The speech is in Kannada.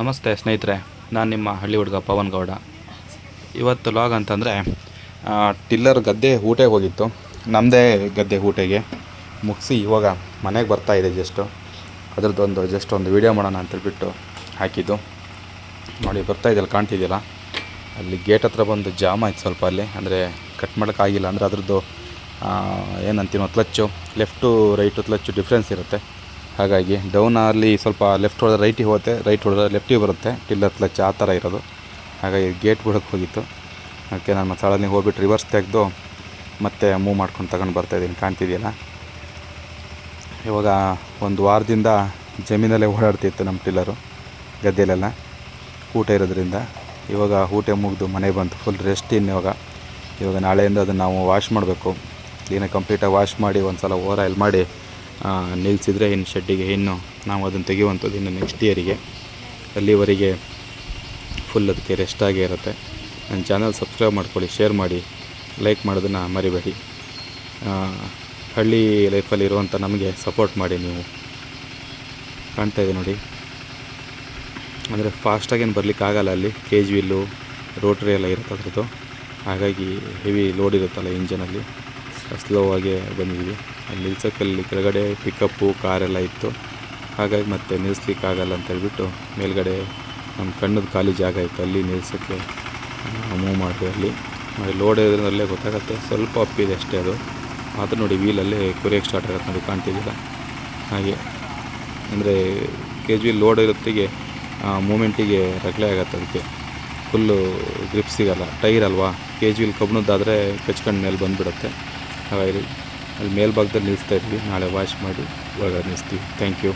ನಮಸ್ತೆ ಸ್ನೇಹಿತರೆ, ನಾನು ನಿಮ್ಮ ಹಳ್ಳಿ ಹುಡುಗ ಪವನ್ ಗೌಡ. ಇವತ್ತು ಲಾಗ್ ಅಂತಂದರೆ ಟಿಲ್ಲರ್ ಗದ್ದೆ ಊಟೆಗೆ ಹೋಗಿತ್ತು. ನಮ್ಮದೇ ಗದ್ದೆ ಊಟೆಗೆ. ಮುಗಿಸಿ ಇವಾಗ ಮನೆಗೆ ಬರ್ತಾ ಇದೆ ಜಸ್ಟು ಅದ್ರದ್ದೊಂದು ಜಸ್ಟ್ ಒಂದು ವೀಡಿಯೋ ಮಾಡೋಣ ಅಂತೇಳ್ಬಿಟ್ಟು ಹಾಕಿದ್ದು. ನೋಡಿ, ಬರ್ತಾ ಇದೆಯಲ್ಲ, ಕಾಣ್ತಿದೆಯಲ್ಲ? ಅಲ್ಲಿ ಗೇಟ್ ಹತ್ರ ಬಂದು ಜಾಮ್ ಆಯ್ತು ಸ್ವಲ್ಪ ಅಲ್ಲಿ. ಅಂದರೆ ಕಟ್ ಮಾಡೋಕ್ಕಾಗಿಲ್ಲ ಅಂದರೆ ಅದ್ರದ್ದು ಏನಂತೀನೋ, clutch. Left right clutch difference ಇರುತ್ತೆ. ಹಾಗಾಗಿ ಡೌನ್ ಅಲ್ಲಿ ಸ್ವಲ್ಪ ಲೆಫ್ಟ್ ಹೊಡೆದ್ರೆ ರೈಟಿಗೆ ಹೋಗುತ್ತೆ ರೈಟ್ ಹೊಡೆದ್ರೆ ಲೆಫ್ಟಿಗೆ ಬರುತ್ತೆ. ಟಿಲ್ಲರ್ ಕ್ಲಚ್ ಆ ಥರ ಇರೋದು. ಹಾಗಾಗಿ ಗೇಟ್ ಬಿಡೋಕ್ಕೆ ಹೋಗಿತ್ತು. ಅದಕ್ಕೆ ನಾನು ಮಸಾಲಲ್ಲಿ ಹೋಗ್ಬಿಟ್ಟು ರಿವರ್ಸ್ ತೆಗೆದು ಮತ್ತೆ ಮೂವ್ ಮಾಡ್ಕೊಂಡು ತಗೊಂಡು ಬರ್ತಾಯಿದ್ದೀನಿ ಕಾಣ್ತಿದೆಯಲ್ಲ? ಇವಾಗ ಒಂದು ವಾರದಿಂದ ಜಮೀನಲ್ಲೇ ಓಡಾಡ್ತಿತ್ತು ನಮ್ಮ ಟಿಲ್ಲರು ಗದ್ದೆಲೆಲ್ಲ ಊಟ ಇರೋದ್ರಿಂದ. ಇವಾಗ ಊಟ ಮುಗಿದು ಮನೆ ಬಂತು. ಫುಲ್ ರೆಸ್ಟ್ ಇನ್ನು ಇವಾಗ. ಇವಾಗ ನಾಳೆಯಿಂದ ಅದನ್ನು ನಾವು ವಾಶ್ ಮಾಡಬೇಕು. ಕ್ಲೀನಾಗಿ ಕಂಪ್ಲೀಟಾಗಿ ವಾಶ್ ಮಾಡಿ ಒಂದು ಸಲ ಓರ ಮಾಡಿ ನಿಲ್ಲಿಸಿದ್ರೆ ಇನ್ನು ಶೆಡ್ಡಿಗೆ ಇನ್ನು ನಾವು ಅದನ್ನು ತೆಗೆಯುವಂಥದ್ದು ಇನ್ನು ನೆಕ್ಸ್ಟ್ ಇಯರಿಗೆ ಅಲ್ಲಿವರೆಗೆ ಫುಲ್ ಅದಕ್ಕೆ ರೆಸ್ಟ್ ಆಗೇ ಇರುತ್ತೆ. ನನ್ನ ಚಾನಲ್ ಸಬ್ಸ್ಕ್ರೈಬ್ ಮಾಡ್ಕೊಳ್ಳಿ ಶೇರ್ ಮಾಡಿ ಲೈಕ್ ಮಾಡೋದನ್ನು ಮರಿಬೇಡಿ. ಹಳ್ಳಿ ಲೈಫಲ್ಲಿ ಇರುವಂಥ ನಮಗೆ ಸಪೋರ್ಟ್ ಮಾಡಿ ನೀವು. ಕಾಣ್ತಾ ಇದೆ ನೋಡಿ. ಅಂದರೆ ಫಾಸ್ಟಾಗೇನು ಬರಲಿಕ್ಕಾಗಲ್ಲ ಅಲ್ಲಿ. ಕೆ ಜಿ ವಿಲ್ಲು ರೋಟ್ರಿ ಎಲ್ಲ ಇರುತ್ತೆ ಅದರದ್ದು. ಹಾಗಾಗಿ ಹೆವಿ ಲೋಡ್ ಇರುತ್ತಲ್ಲ ಇಂಜನಲ್ಲಿ ಸ್ಲೋ ಆಗಿ ಬಂದಿದ್ವಿ ಅಲ್ಲಿ ನಿಲ್ಸೋಕ್ಕಲ್ಲಿ ಕೆಳಗಡೆ ಪಿಕಪ್ಪು ಕಾರೆಲ್ಲ ಇತ್ತು. ಹಾಗಾಗಿ ಮತ್ತೆ ನಿಲ್ಲಿಸ್ಲಿಕ್ಕಾಗಲ್ಲ ಅಂತ ಹೇಳ್ಬಿಟ್ಟು ಮೇಲ್ಗಡೆ ನಮ್ಮ ಕಣ್ಣದ ಖಾಲಿ ಜಾಗ ಇತ್ತು. ಅಲ್ಲಿ ನಿಲ್ಸೋಕ್ಕೆ ಮೂವ್ ಮಾಡಿದ್ವಿ ಅಲ್ಲಿ. ಲೋಡ್ ಇರೋದ್ರಲ್ಲೇ ಗೊತ್ತಾಗುತ್ತೆ. ಸ್ವಲ್ಪ ಅಪ್ಪಿದೆ ಅಷ್ಟೇ ಅದು. ಆದರೂ ನೋಡಿ ವೀಲಲ್ಲೇ ಕುರಿಯೋಕ್ಕೆ ಸ್ಟಾರ್ಟ್ ಆಗುತ್ತೆ ನೋಡಿ ಕಾಣ್ತಿದ್ದಿಲ್ಲ ಹಾಗೆ. ಅಂದರೆ ಕೆ ಜಿ ಲೋಡ್ ಇರೊತ್ತಿಗೆ ಮೂಮೆಂಟಿಗೆ ರಗಳೆ ಆಗುತ್ತೆ ಅದಕ್ಕೆ. ಫುಲ್ಲು ಗ್ರಿಪ್ ಸಿಗಲ್ಲ. ಟೈರ್ ಅಲ್ವಾ? ಕೆ ಜಿ ವಿಲ್ ಕಬ್ಬಿಣದ್ದಾದರೆ ಕಚ್ಕೊಂಡು ಮೇಲೆ ಬಂದುಬಿಡುತ್ತೆ. ಹಾಗಾಗಿ ಅಲ್ಲಿ ಮೇಲ್ಭಾಗದಲ್ಲಿ ನಿಲ್ಲಿಸ್ತಾ ಇದ್ವಿ ನಾಳೆ ವಾಶ್ ಮಾಡಿ ಒಳಗಡೆ ನಿಲ್ಲಿಸ್ತೀವಿ. Thank you